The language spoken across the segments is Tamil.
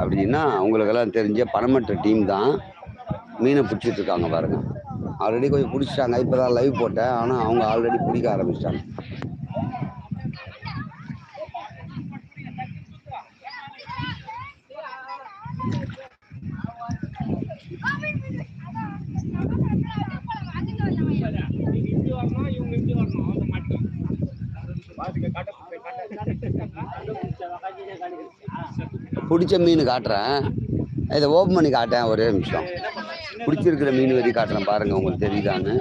அப்படின்னா உங்களுக்கெல்லாம் தெரிஞ்ச பணமற்ற டீம் தான் மீனை பிடிச்சிட்டு இருக்காங்க பாருங்க. ஆல்ரெடி கொஞ்சம் பிடிச்சிட்டாங்க இப்போ தான் லைவ் போட்டேன். ஆனால் அவங்க ஆல்ரெடி பிடிக்க ஆரம்பிச்சிட்டாங்க இப்படி வரணும் இவங்க இப்படி வரணும் அந்த மாட்டி பிடிச்ச மீன் காட்டுறேன். இதை ஓப்பன் பண்ணி காட்டேன் ஒரே நிமிஷம். பிடிச்சிருக்கிற மீன் வரி காட்டுறேன் பாருங்கள் உங்களுக்கு தெரியுதான்னு.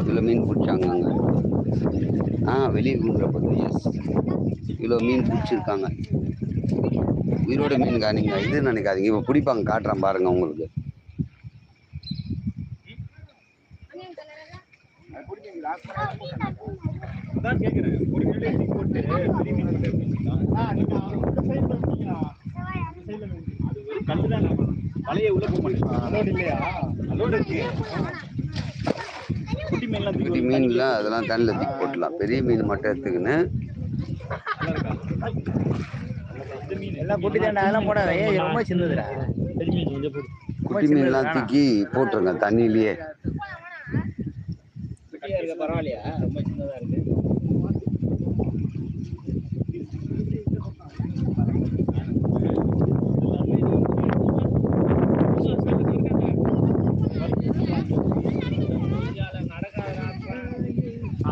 இவ்வளோ மீன் பிடிச்சாங்க அங்கே. ஆ வெளியே கூடுற பார்த்து எஸ் இவ்வளோ மீன் பிடிச்சிருக்காங்க. உயிரோட மீன் காணிங்க இது நினைக்காதீங்க. இப்போ பிடிப்பாங்க காட்டுறேன் பாருங்கள் உங்களுக்கு. அதான் ஒரு கிலோ அது ஒரு கல்லு தான் வலைய உள்ள போக மாட்டேங்குது அலோடு இல்லையா அலோடு இருக்கு குட்டி மீன்லாம் தூக்கி குட்டி மீன்லாம் அதெல்லாம் தண்ணியில் தூக்கி போட்டுலாம் பெரிய மீன் மட்டும் எடுத்துக்கின்னு. எல்லாம் குட்டி தாண்டா அதெல்லாம் போடாத. ஏய் ரொம்ப சின்னதுடா. பெரிய மீன் கொஞ்சம் போடு குட்டி மீன்லாம் தூக்கி போட்டுருங்க தண்ணியிலேயே. குட்டியா இருக்க பரவாயில்லையா? ரொம்ப சின்னதா இருக்கு.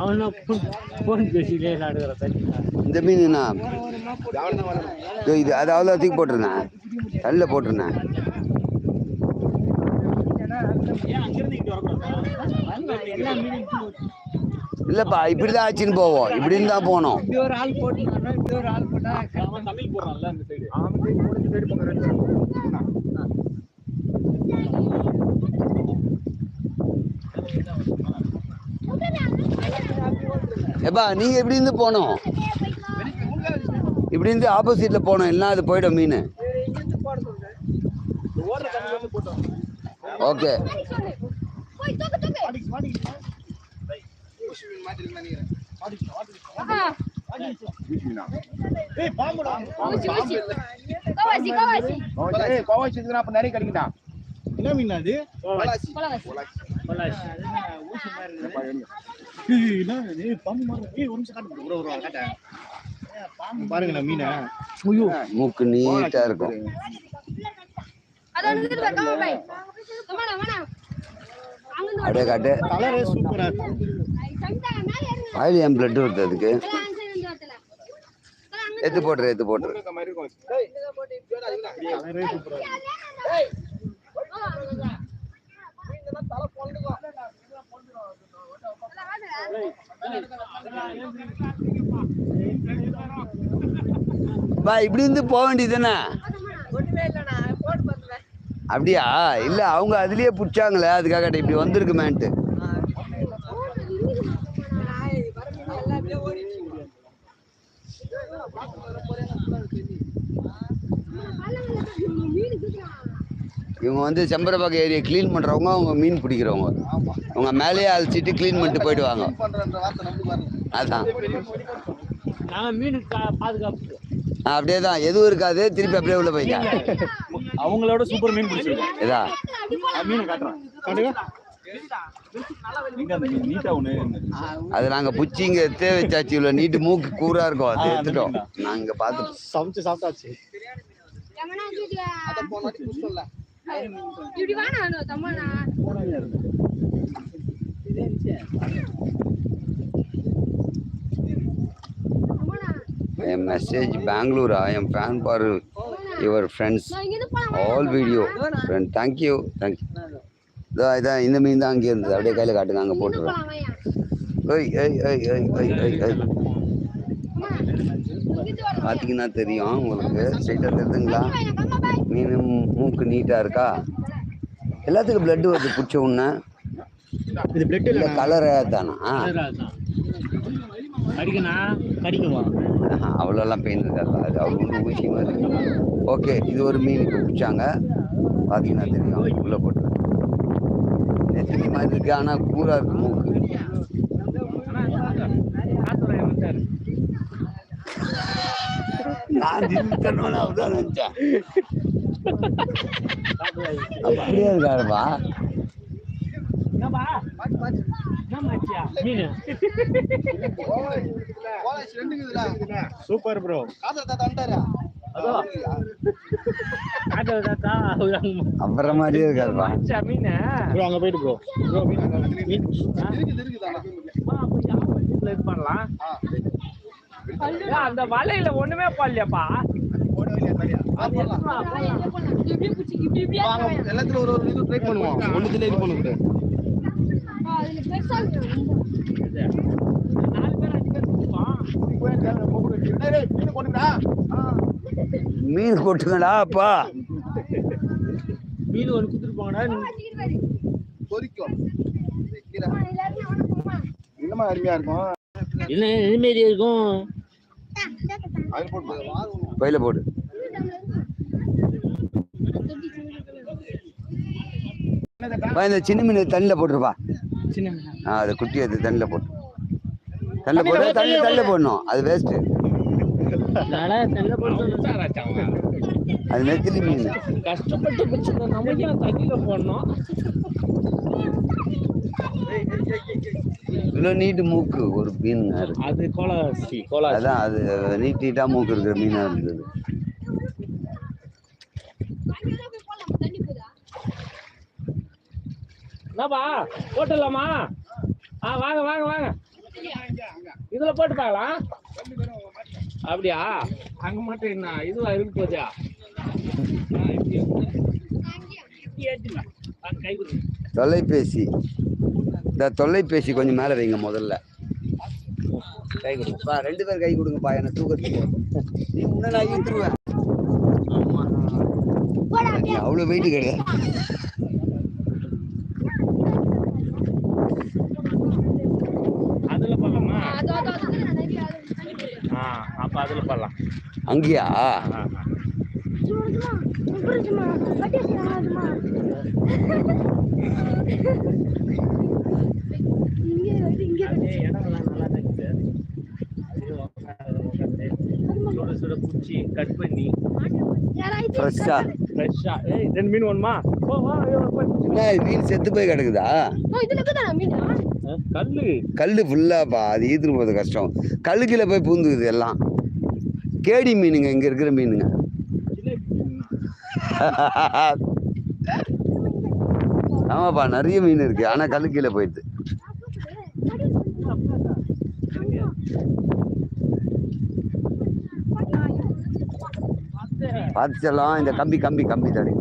அவனா போன் பேசிட்டே நடக்கிற தண்ணி. இந்த மீன் என்ன இதோ அது அவ்வளோ தூக்கி போட்டிருந்தேன். தண்ணியில் போட்டிருந்தேன். இல்லைப்பா இப்படி தான் ஆச்சுன்னு போவோம். இப்படின்னு தான் போனோம் ஆள் போட்டு இப்படி ஒரு ஆள் போட்டா அவன் தமிழ் போடுறான்ல அந்த சைடு ஏப்பா நீங்கள் இப்படி இருந்து போனோம் இப்படி இருந்து ஆப்போசிட்டில் போனோம் இல்லைன்னா அது போயிடும் மீன். ஓகே. ஏய் பாம்புடா. என்ன மீன் அது? பலாசி பலாசி ஊசி மாதிரி இருக்குது ஏய், என்ன இது? ஏய், பாம்பு மாதிரி ஏய் ஒரு நிமிஷம் காட்டு ஒரு ஒரு காட்டேன் பாம்பு பாருங்க மீனை ஐயோ மூக்கு நீட்டாக இருக்கும் அப்படியே காட்டு கலரே சூப்பரா இருக்கு ஆயில் என் பிளட் வருது அதுக்கு எடுத்து போட்டுரு எடுத்து போட்டுரு கலரே சூப்பரா இருக்கு பா இப்படி இருந்து போக வேண்டியதுதானே அப்படியா? இல்லை அவங்க அதுலயே பிடிச்சாங்களே அதுக்காக இப்படி வந்திருக்குமேன்ட்டு. இவங்க வந்து செம்பரப்பாக்கம் ஏரியா க்ளீன் பண்ணுறவங்க அவங்க மீன் பிடிக்கிறவங்க. அவங்க மேலேயே அழைச்சிட்டு க்ளீன் பண்ணிட்டு போயிடுவாங்க. அதான். நாங்க மீன் பாதுகாப்பு. ஆ, அப்படியே தான் எதுவும் இருக்காது. திருப்பி அப்படியே உள்ள போயிட்டா. அவங்களோட சூப்பர் மீன் பிடிச்சிருக்கோம். இதா? மீன் காட்டுறேன் அது நாங்கள் புச்சி இங்கே எடுத்து வச்சாச்சு இவ்வளோ நீட்டு மூக்கு கூரா இருக்கும். அது எடுத்துட்டோம். நாங்கள் பார்த்து சமைச்சு சாப்பிட்டாச்சு. இப்படி வாணா தம்மாண்ணா தம்மாண்ணா என் message Bengaluru am fan for your friends நான் all video friend thank you thank you இதோ இதான் இந்த மீன் தான் அங்கே இருந்தது. அப்படியே கையில் காட்டுங்க அங்கே ஓய் ஐய் ஐய் ஐய் ஐய் ஐய் ஐய் வர பார்த்தீங்கன்னா தெரியும் உங்களுக்கு. ஸ்ட்ரைட்டாக தெரியுதுங்களா மீன் மூக்கு நீட்டாக இருக்கா? எல்லாத்துக்கும் பிளட் வருது பிடிச்ச உடனே. இது பிளட் இல்லை கலரே தானா அவ்வளோலாம் பெயின் இருக்காது? அது அவ்வளோ ஒன்று ஊசி மாதிரி ஓகே இது ஒரு மீன் இப்போ பிடிச்சாங்க. பார்த்தீங்கன்னா தெரியும் உள்ளே போட்டு. நெத்திலி மாதிரி இருக்கு ஆனால் கூரா இருக்கு மூக்கு. நான் நினச்சேன் அப்படியே இருக்காருப்பா. Super bro. அதோ. காட்டு தாத்தா அப்புறம் மாதிரியே இருக்காருப்பா. மீன்? ப்ரோ அங்க போயிட்டு ப்ரோ. ப்ரோ மீன் இது பண்ணலாம். அந்த வலையில ஒண்ணுமே போடலையாப்பா. அது எதுக்குமா? இப்படி பிடிச்சி இப்படி இப்படியா எல்லாத்துல ஒரு ஒரு இது ட்ரை பண்ணுவோம் ஒண்ணுத்துல இது பேர் பிடிப்போம். மீன் கொட்டுங்கடா அப்பா. மீன் ஒன்று குத்துட்டு போங்கடா. பொரிக்கும் எல்லாருமே வணக்கம்மா இன்னமா அருமையா இருக்கும்? என்ன இது மாரி இருக்கும்? அது போட்டு பையில போடு பா, இந்த சின்ன மீன் தண்ணியில் போட்டுருப்பா. சின்ன ஆ அது குட்டி அது தண்ணியில் போட்டு. தண்ணியில் போட்டு தண்ணி தண்ணியில் போடணும். அது வேஸ்ட்டு அது நெத்திலி மீன். கஷ்டப்பட்டு தண்ணியில போடணும். இவ்வளோ நீட்டு மூக்கு ஒரு இருக்கு அது கோலாசி கோலா அதான் அது நீட் நீட்டாக மூக்கு இருக்கிற மீனாக இருந்தது அங்கதான் போய் போடலாம் தண்ணி போதா என்னப்பா போட்டுடலாமா? ஆ வாங்க வாங்க வாங்க. இதுல போட்டு பார்க்கலாம். அப்படியா? அங்க மட்டும் என்ன? இதுவா இருக்கு போச்சா? தொலைபேசி. இந்த தொலைபேசி கொஞ்சம் மேலே வைங்க முதல்ல. கை கொடுங்க. பா ரெண்டு பேர் கை கொடுங்கப்பா என்ன தூக்கத்துக்கு நீ முன்னாடி நான் இழுத்துருவேன் அவ்வளோ வெயிட் கிடையாது அதுல பண்ணலாமா அதோ அதோ அதோ நிறைய அது ஆ அப்ப அதுல பண்ணலாம் அங்கேயா ஆ, ஆ. சும்மா சும்மா சும்மா பட்டி சும்மா இங்க இங்க அது இடமெல்லாம் நல்லா தான் இருக்குது. அது உட்காந்து, உட்காந்து, சுட சுட பிடிச்சி கட் பண்ணி. ஃப்ரெஷ்ஷா ஃப்ரெஷ்ஷா ஏய் ரெண்டு மீன் வேணுமா? போ வா மீன் செத்து போய் கிடக்குதா? ஓ இதுல இருக்குதா மீனா? கல்லு. கல் ஃபுல்லாப்பா அது ஈத்துட்டு போகிறது கஷ்டம். கல்லுக்குள்ள போய் பூந்துக்குது எல்லாம். கேடி மீனுங்க இங்கே இருக்கிற மீனுங்க. ஆமாப்பா நிறைய மீன் இருக்கு. ஆனால் கல்லு கீழே போயிடுது பார்த்து செல்லம் இந்த கம்பி கம்பி கம்பி தடி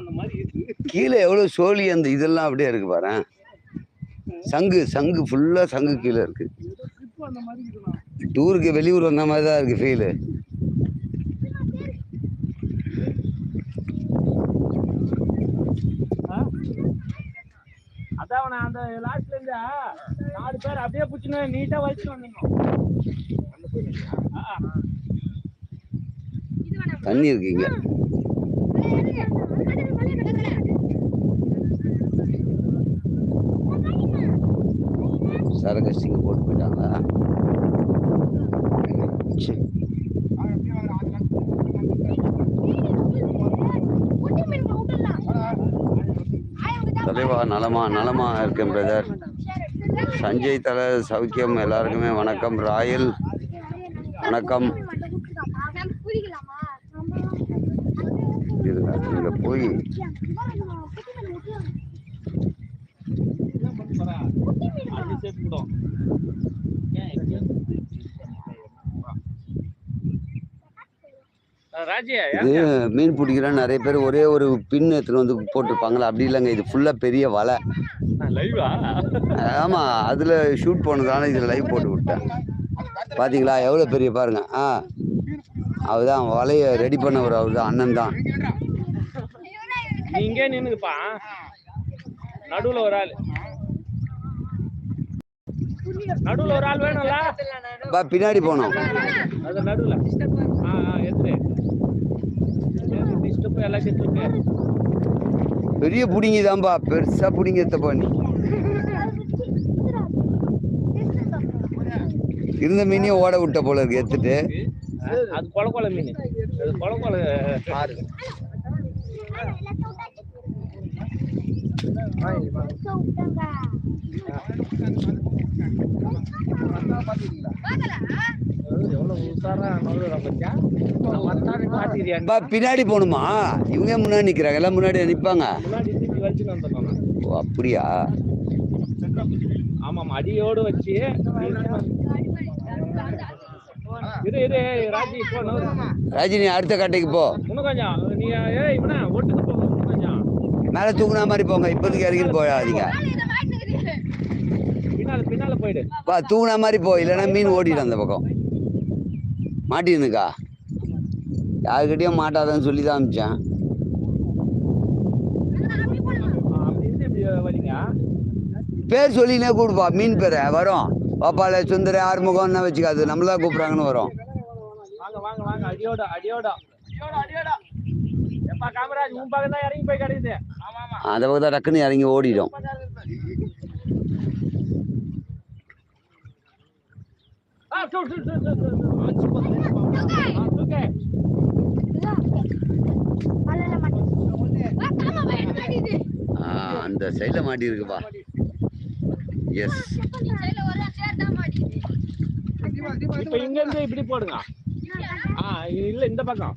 அந்த மாதிரி இருக்கு கீழே எவ்வளோ சோழி அந்த இதெல்லாம் அப்படியே இருக்கு பாரு. சங்கு சங்கு ஃபுல்லாக சங்கு கீழே இருக்கு. டூருக்கு வெளியூர் வந்த மாதிரி தான் இருக்கு ஃபீலு அதான் அந்த லாஸ்ட்ல இருந்து நாலு பேர் அப்படியே பிடிச்சின்னு நீட்டா வச்சுட்டு வந்துடணும். தண்ணி இருக்கு இங்க சரகஸ்டிங்க போட்டு போயிட்டாங்களா சரி. தலைவா நலமா நலமா இருக்கேன் பிரதர் சஞ்சய் தல சௌக்கியம் எல்லாருக்குமே வணக்கம் ராயல். வணக்கம். இங்க போய் அது சேர்த்துக்கிட்டோம் ஏன் இங்க? ஆ, ராஜி இது மீன் பிடிக்கிறேன் நிறைய பேர் ஒரே ஒரு பின் எடுத்துட்டு வந்து போட்டிருப்பாங்களா? அப்படி இல்லைங்க இது ஃபுல்லாக பெரிய வலை. ஆமாம் அதில் ஷூட் பண்ணதால இதில் லைவ் போட்டு விட்டேன். பார்த்தீங்களா எவ்வளோ பெரிய பாருங்க. ஆ அவர் தான் வலையை ரெடி பண்ணவர் அவர் தான் அண்ணன் தான். இங்கே நின்னுக்குப்பா நடுவுல ஒரு ஆள். நடுவுல ஒரு ஆள் வேணும்ல? பின்னாடி போனோம் அது நடுவுல. தூக்கு எல்லாத்தையும் தூக்கு பெரிய பிடிங்கிதான்பா பெருசா பிடிங்கத்தப்பா நீ. இருந்த மீனையும் ஓட விட்ட போல இருக்கு எடுத்துட்டு. அது கொல கொல மீன். அது கொல கொல எவ்வளவு உஷாரா பின்னாடி போகணுமா? இவங்க முன்னாடி நிக்கிறாங்க. எல்லாம் முன்னாடி நான். ஓ அப்படியா? ஆமாம் அடியோடு வச்சு. ராஜி நவுரு. ராஜினி அடுத்த கட்டைக்கு போ. நீ மேலே தூக்குன மாதிரி போங்க. இப்போதைக்கு இறங்கிட்டு போயாதீங்க பின்னால பின்னால போயிடு. பா தூக்குன மாதிரி போ. இல்லைன்னா மீன் ஓடிடும் அந்த பக்கம். மாட்டினுக்கா யாருக்கிட்டையும் மாட்டாதன்னு சொல்லி தான் வரீங்க பேர் சொல்லினே கூடுப்பா மீன் பேரை. வரும். பாப்பால சுந்தர ஆறுமுகம்னா வச்சுக்காது. நம்மளா கூப்பிட்றாங்கன்னு வரும். வாங்க வாங்க வாங்க. அடியோட அடியோட. அடியோட அடியோட எப்பா காமராஜ் உன் பக்கம் தான் ஆமா ஆமா அந்த பக்கம் டக்குன்னு இறங்கி ஓடிடும். தூக்கு அச்சு போடு. ஆ, தூக்கு ஆ, அந்த சைடில் மாட்டி இருக்குப்பா எஸ் இப்போ இங்க இருந்து இப்படி போடுங்க. ஆ இல்ல இந்த பக்கம்.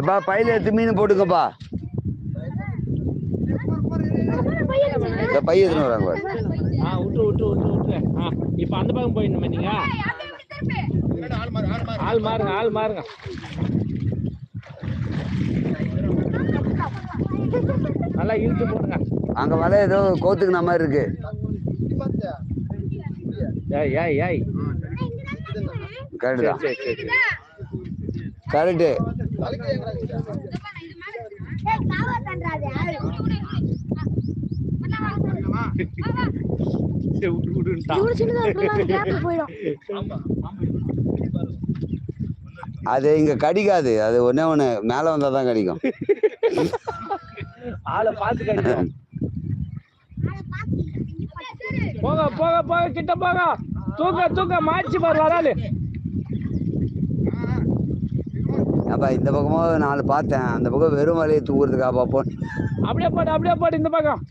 எப்பா பையில எடுத்து மீன் போட்டுக்கப்பா. இந்த பை எடுத்துன்னு வராங்க. ஆ விட்டு விட்டு விட்டு விட்டு. ஆ இப்போ அந்த பக்கம் போயிடணுமே நீங்க. ஆள் மாறுங்க ஆள் மாறுங்க நல்லா இழுத்து போடுங்க அங்க வலை ஏதோ கோத்துக்குன மாதிரி இருக்கு. ஏய் ஏய் ஏய். கரெக்டு தான் சரி சரி. சரி கரெக்டு அது இங்க கடிக்காது. அது ஒண்ணே ஒண்ணு மேல வந்தா தான் கடிக்கும். ஆளை பார்த்து கடிக்கும். போக போக போக கிட்ட போக தூக்க தூக்க மாச்சி பாரு வராது அப்பா இந்த பக்கமும் நாலு பார்த்தேன். அந்த பக்கம் வெறும் வலையை தூக்குறதுக்கா பார்ப்போம். அப்படியே போடு அப்படியே போடு இந்த பக்கம்.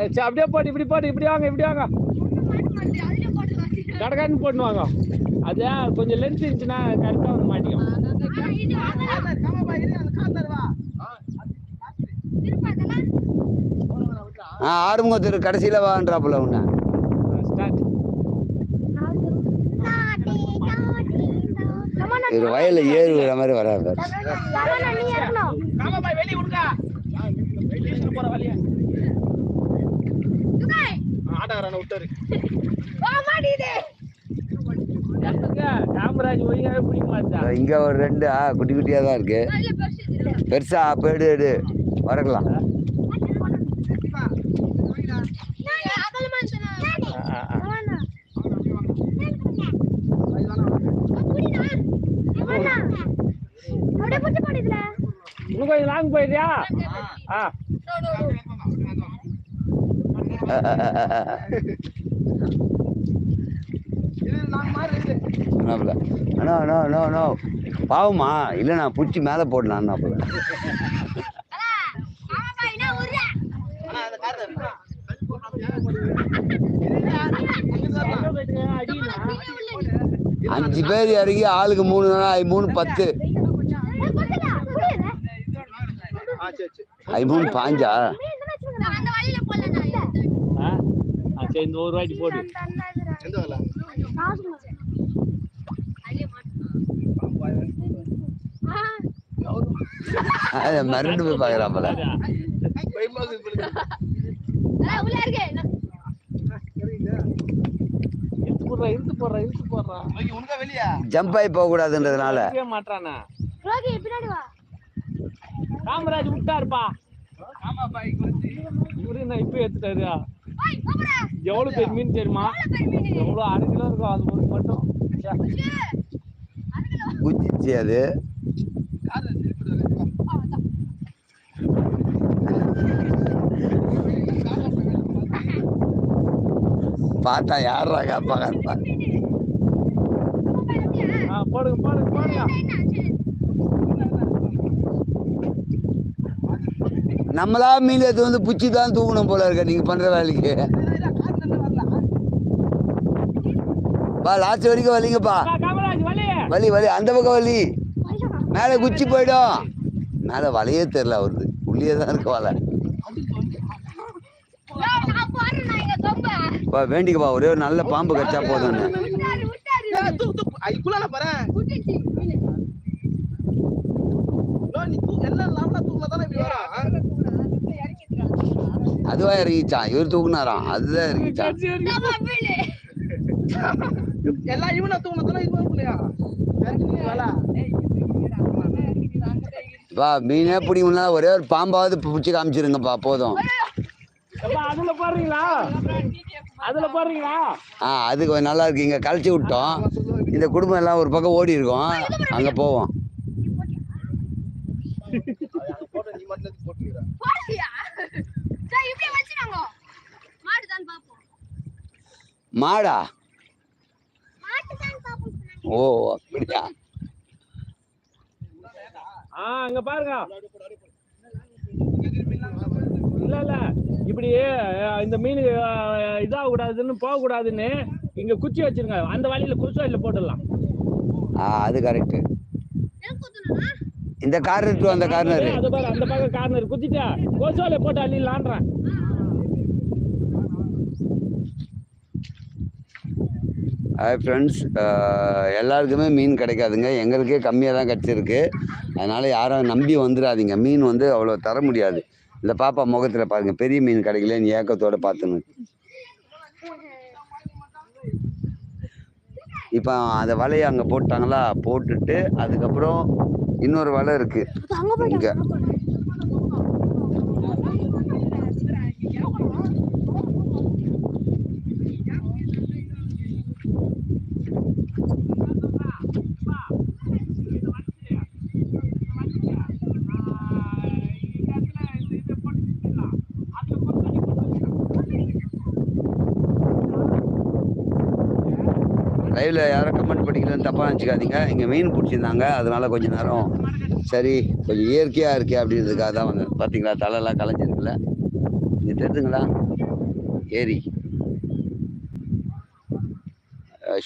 சரி அப்படியே போடு இப்படி போடு இப்படி வாங்க இப்படி வாங்க கடகான்னு போட்டு வாங்க அது கொஞ்சம் லென்த் இருந்துச்சுன்னா கரெக்டாக வந்து மாட்டிக்கும் ஆ ஆறுமுகத்தூர் கடைசியில வான்றாப்புல உன்ன ஸ்டார்ட் இது வயல்ல ஏறு விடுற மாதிரி வராது ஆட்டாரான விட்டாரு இங்க ஒரு ரெண்டு ஆ குட்டி குட்டியா தான் இருக்கு. பெருசா போயிடு எடு வரக்கலாம் இன்னும் கொஞ்சம் லாங் போயிடுறியா ஆ. சொன்னாப்புல அண்ணா அண்ணா அண்ணா அண்ணா பாவமா? இல்லை நான் பிடிச்சி மேலே போடலான்னாப்புல அஞ்சு பேர் இறங்கி ஆளுக்கு மூணு ஐ மூணு பத்து. ஐ மூணு பாஞ்சா? சரி இந்த ஒரு வாட்டி போடு போய் இழுத்து போடுறா இழுத்து போடுறா இழுத்து போடுறா ஜம்ப் ஆகி போகக்கூடாதுன்றதுனால இழுக்கவே மாட்டானா பின்னாடி வா காமராஜ் விட்டாருப்பா நான் இப்ப எடுத்துட்டாரு எவ்வளவு பெரிய மீன் தெரியுமா? எவ்வளவு அரை கிலோ இருக்கும் அது ஒரு மட்டும். ச்சே. குச்சி. அது. பார்த்தா யாரா காப்பாங்க போடுங்க போடுங்க போடுங்க. நம்மளா மீன் எடுத்து வந்து புச்சி தான் தூக்கணும் போல இருக்க நீங்க பண்ற வேலைக்கு. பா லாஸ்ட் வரைக்கும் வலிங்கப்பா. வலி. வலி வலி அந்த பக்கம் வலி. மேலே குச்சி போயிடும். மேலே வலையே தெரில அவருது உள்ளே தான் இருக்கு வலை. பா வேண்டிக்கப்பா. ஒரே ஒரு நல்ல பாம்பு கச்சா போதும்னு விட்டாரு விட்டாரு தூக்கு தூக்கு அதுக்குள்ள பாரு விட்டுச்சு மீனு. நீ தூக்கு எல்லாம் லாம்டா தூக்குல தானே இப்படி வரும் அதுவா இறங்கிச்சான் இவர் தூக்குனாராம் அதுதான் இறங்கிச்சான். எல்லாம் இவனா தூக்குல தானே இது வரலையா பா மீனே பிடிக்கும்னா ஒரே ஒரு பாம்பாவது பிடிச்சி காமிச்சிருங்கப்பா போதும். அதுல ஆ அது கொஞ்சம் நல்லா இருக்கு. இங்கே கழிச்சு விட்டோம். இந்த குடும்பம் எல்லாம் ஒரு பக்கம் ஓடி இருக்கோம். அங்கே போவோம் நீ மட்டும் போட்டுக்கிற போடுறியா? சரி, இப்படியே வச்சிருங்க. மாடுதான் பாப்போம். மாடா. ஓ அப்படியா? ஆ அங்க பாருங்க. இல்ல இல்ல. இப்படி இந்த மீன் இதாக கூடாதுன்னு போக கூடாதுன்னு இங்க குச்சி வச்சிருங்க. அந்த வழியில குச்சி வழியில போட்டுடலாம். ஆ அது கரெக்டு? இந்த கார்னர் டு அந்த கார்னர் அது பாரு அந்த பக்கம் கார்னர் குத்திட்டா கொசோல போட்டு அள்ளிடலான்றேன். ஃப்ரெண்ட்ஸ் எல்லாருக்குமே மீன் கிடைக்காதுங்க. எங்களுக்கே கம்மியாக தான் கிடச்சிருக்கு. அதனால் யாரும் நம்பி வந்துடாதீங்க மீன் வந்து அவ்வளோ தர முடியாது. இந்த பாப்பா முகத்தில் பாருங்கள் பெரிய மீன் கிடைக்கலன்னு ஏக்கத்தோட பார்த்துன்னு இப்போ அந்த வலையை அங்கே போட்டாங்களா? போட்டுட்டு அதுக்கப்புறம் இன்னொரு வலை இருக்குது இங்கே. லைவ்ல யாரும் கமெண்ட் படிக்கலன்னு தப்பாக நினச்சிக்காதீங்க. இங்கே மீன் பிடிச்சிருந்தாங்க. அதனால கொஞ்ச நேரம் சரி கொஞ்சம் இயற்கையாக இருக்கே அப்படின்றதுக்காக தான் வந்தேன். பார்த்தீங்களா தலைலாம் கலைஞ்சிருக்குல்ல இங்கே தெரிஞ்சுங்களா? ஏரி.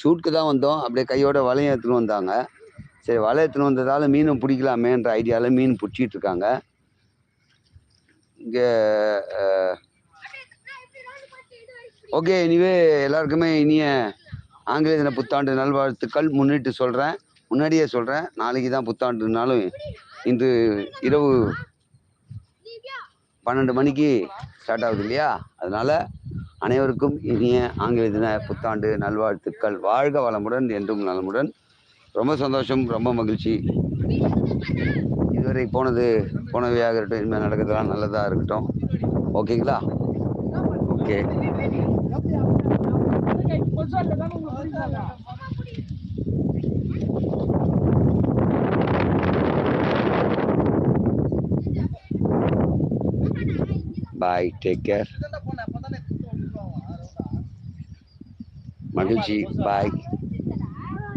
ஷூட்க்கு தான் வந்தோம். அப்படியே கையோட வலையும் எடுத்துன்னு வந்தாங்க. சரி வலை எடுத்துன்னு வந்ததால் மீனும் பிடிக்கலாமேன்ற ஐடியாவில் மீன் பிடிச்சிட்டு இருக்காங்க. இங்கே ஓகே இனிவே எல்லாருக்குமே இனிய ஆங்கிலேய தின புத்தாண்டு நல்வாழ்த்துக்கள். முன்னிட்டு சொல்கிறேன் முன்னாடியே சொல்கிறேன் நாளைக்கு தான் புத்தாண்டுனாலும் இன்று இரவு பன்னெண்டு மணிக்கு ஸ்டார்ட் ஆகுது இல்லையா? அதனால் அனைவருக்கும் இனிய ஆங்கில தின புத்தாண்டு நல்வாழ்த்துக்கள். வாழ்க வளமுடன் என்றும் நலமுடன். ரொம்ப சந்தோஷம் ரொம்ப மகிழ்ச்சி. இதுவரை போனது போனவையாக இருக்கட்டும் இனிமேல் நடக்கிறதுலாம் நல்லதாக இருக்கட்டும். ஓகேங்களா? ஓகே. பாய் டேக் கேர் போனேன் அப்பதானே மகிழ்ச்சி பாய்